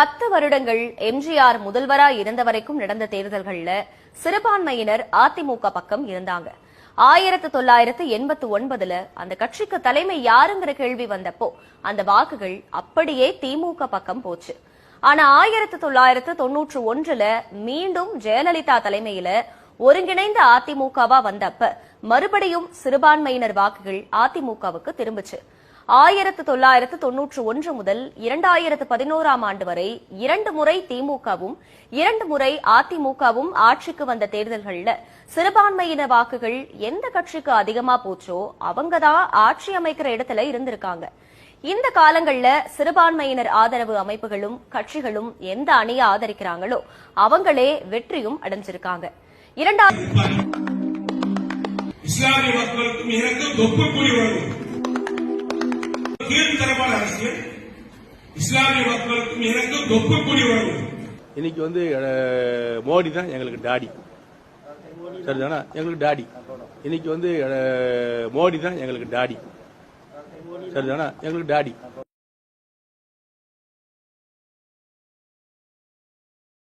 பத்து வருடங்கள் எம்ஜிஆர் முதல்வரா இருந்த வரைக்கும் நடந்த தேர்தல்கள்ல சிறுபான்மையினர் அதிமுக பக்கம் இருந்தாங்க. ஆயிரத்து தொள்ளாயிரத்து எண்பத்தி ஒன்பதுல அந்த கட்சிக்கு தலைமை யாருங்கிற கேள்வி வந்தப்போ அந்த வாக்குகள் அப்படியே திமுக பக்கம் போச்சு. ஆனா ஆயிரத்து தொள்ளாயிரத்து தொன்னூற்று ஒன்றுல மீண்டும் ஜெயலலிதா தலைமையில ஒருங்கிணைந்த அதிமுகவா வந்தப்ப மறுபடியும் சிறுபான்மையினர் வாக்குகள் அதிமுகவுக்கு திரும்புச்சு. ஆயிரத்து தொள்ளாயிரத்து தொன்னூற்று ஒன்று முதல் இரண்டாயிரத்து பதினோராம் ஆண்டு வரை இரண்டு முறை திமுகவும் இரண்டு முறை அதிமுகவும் ஆட்சிக்கு வந்த தேர்தல்கள்ல சிறுபான்மையின வாக்குகள் எந்த கட்சிக்கு அதிகமா போச்சோ அவங்கதான் ஆட்சி அமைக்கிற இடத்துல இருந்திருக்காங்க. இந்த காலங்கள்ல சிறுபான்மையினர் ஆதரவு அமைப்புகளும் கட்சிகளும் எந்த அணியை ஆதரிக்கிறாங்களோ அவங்களே வெற்றியும் அடைஞ்சிருக்காங்க. இரண்டாவது கீழ்த்தரமான அரசியல் இஸ்லாமிய மக்களுக்கும் எனக்கு தொப்புக்குடி உறவு. இன்னைக்கு வந்து மோடி தான் எங்களுக்கு டாடி. சரிதானா? எங்களுக்கு டாடி. இன்னைக்கு வந்து மோடி தான் எங்களுக்கு டாடி. சரிதானா? எங்களுக்கு டாடி.